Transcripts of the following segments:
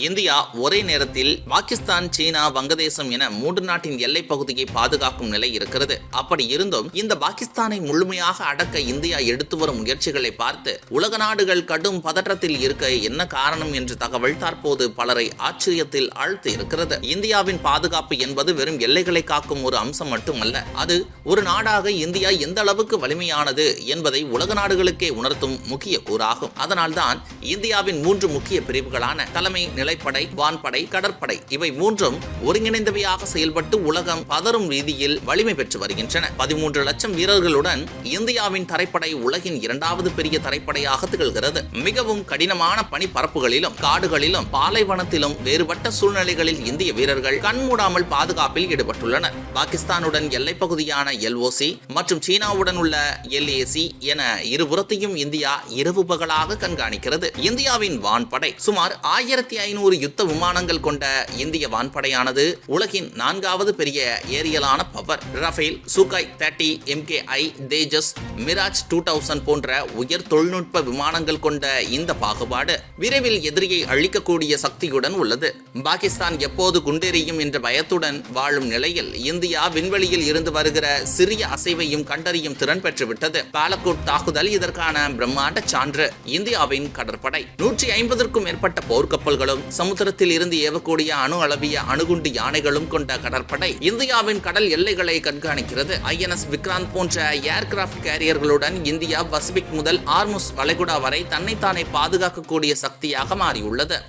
India ஒரே நேரத்தில் பாகிஸ்தான் சீனா வங்கதேசம் என மூன்று நாட்டின் எல்லை பகுதியை பாதுகாக்கும் நிலை இருக்கிறது. அப்படி இருந்தும் இந்த பாகிஸ்தானை முழுமையாக அடக்க இந்தியா எடுத்து வரும் முயற்சிகளை பார்த்து உலக நாடுகள் கடும் பதற்றத்தில் இருக்க என்ன காரணம் என்ற தகவல் தற்போது பலரை ஆச்சரியத்தில் ஆழ்த்தி இருக்கிறது. இந்தியாவின் பாதுகாப்பு என்பது வெறும் எல்லைகளை காக்கும் ஒரு அம்சம் மட்டுமல்ல அது ஒரு நாடாக இந்தியா எந்த அளவுக்கு வலிமையானது என்பதை உலக நாடுகளுக்கே உணர்த்தும் முக்கிய கூறாகும். அதனால்தான் இந்தியாவின் மூன்று முக்கிய பிரிவுகளான தலைமை நிலைப்படை வான்படை கடற்படை இவை மூன்றும் ஒருங்கிணைந்தவையாக செயல்பட்டு உலகம் பதறும் ரீதியில் வலிமை பெற்று வருகின்றன. பதிமூன்று லட்சம் வீரர்களுடன் இந்தியாவின் தரைப்படை உலகின் இரண்டாவது பெரிய தரைப்படையாக திகழ்கிறது. மிகவும் கடினமான பனிப்பரப்புகளிலும் காடுகளிலும் பாலைவனத்திலும் வேறுபட்ட சூழ்நிலைகளில் இந்திய வீரர்கள் கண்மூடாமல் பாதுகாப்பில் ஈடுபட்டுள்ளனர். பாகிஸ்தானுடன் எல்லைப் பகுதியான எல்ஓசி மற்றும் சீனாவுடன் உள்ள எல்ஏசி என இருபுறத்தையும் இந்தியா இரவு பகலாக கண்காணிக்கிறது. இந்தியாவின் வான்படை சுமார் ஆயிரத்தி ஐநூறு யுத்த விமானங்கள் கொண்ட இந்திய வான்படையானது உலகின் நான்காவது பெரிய ஏரியலான power. Rafale Sukhoi thirty MKI Tejas Mirage two thousand போன்ற உயர் தொழில்நுட்ப விமானங்கள் கொண்ட இந்த பாகுபாடு விரைவில் எதிரியை அழிக்கக்கூடிய சக்தியுடன் உள்ளது. பாகிஸ்தான் எப்போது குண்டெறியும் என்ற பயத்துடன் வாழும் நிலையில் இந்தியா விண்வெளியில் இருந்து வருகிற சிறிய அசைவையும் கண்டறியும் திறன் பெற்றுவிட்டது. பாலக்கோட் தாக்குதல் இதற்கான பிரம்மாண்ட சான்று. இந்தியாவின் கடற்படை. நூற்றி ஐம்பதற்கும் மேற்பட்ட போர்க்கப்பல்களும் சமுத்திரத்தில் இருந்து ஏவக்கூடிய அணு அளவிய அணுகுண்டு யானைகளும் கொண்ட கடற்படை இந்தியாவின் கடல் எல்லைகளை கண்காணிக்கிறது. ஐஎன்எஸ் விக்ராந்த் போன்ற ஏர்கிராப்ட் கேரியர்களுடன் இந்தியா பசிபிக் முதல் ஆர்முஸ் வளைகுடா வரை தன்னைத்தானே பாதுகாக்கக்கூடிய சக்தியாக மாறியுள்ளது.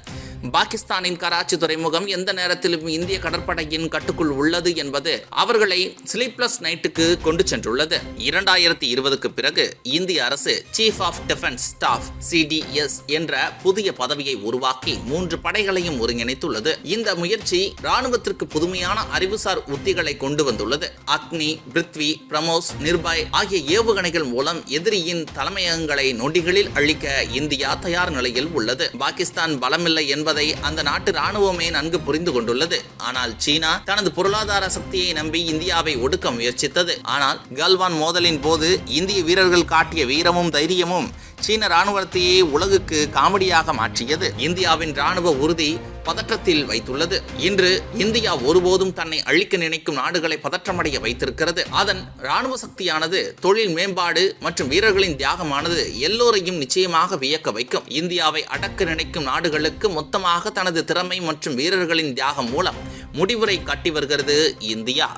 பாகிஸ்தானின் கராச்சி துறைமுகம் எந்த நேரத்திலும் இந்திய கடற்படையின் கட்டுக்குள் உள்ளது என்பது அவர்களை ஸ்லீப்லெஸ் நைட்டுக்கு கொண்டு சென்றுள்ளது. இரண்டாயிரத்தி இருபதுக்கு பிறகு இந்திய அரசு chief of defence staff CDS என்ற புதிய பதவியை உருவாக்கி மூன்று படைகளையும் ஒருங்கிணைத்துள்ளது. இந்த முயற்சி ராணுவத்திற்கு புதுமையான அறிவுசார் உத்திகளை கொண்டு வந்துள்ளது. அக்னி பிருத்வி பிரமோஸ் நிர்பய் ஆகிய ஏவுகணைகள் மூலம் எதிரியின் தலைமையகங்களை நொடிகளில் அழிக்க இந்தியா தயார் நிலையில் உள்ளது. பாகிஸ்தான் பலமில்லை என்பது என்பதை அந்த நாட்டு ராணுவமே நன்கு புரிந்து கொண்டுள்ளது. ஆனால் சீனா தனது பொருளாதார சக்தியை நம்பி இந்தியாவை ஒடுக்க முயற்சித்தது. ஆனால் கல்வான் மோதலின் போது இந்திய வீரர்கள் காட்டிய வீரமும் தைரியமும் சீன ராணுவத்தையே உலகுக்கு காமெடியாக மாற்றியது. இந்தியாவின் ராணுவ உறுதி பதற்றத்தில் வைத்துள்ளது. இன்று இந்தியா ஒருபோதும் தன்னை அழிக்க நினைக்கும் நாடுகளை பதற்றமடைய வைத்திருக்கிறது. அதன் ராணுவ சக்தியானது தொழில் மேம்பாடு மற்றும் வீரர்களின் தியாகமானது எல்லோரையும் நிச்சயமாக வியக்க வைக்கும். இந்தியாவை அடக்க நினைக்கும் நாடுகளுக்கு மொத்தமாக தனது திறமை மற்றும் வீரர்களின் தியாகம் மூலம் முடிவுரை காட்டி வருகிறது இந்தியா.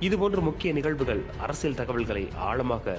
இதுபோன்ற முக்கிய நிகழ்வுகள் அரசியல் தகவல்களை ஆழமாக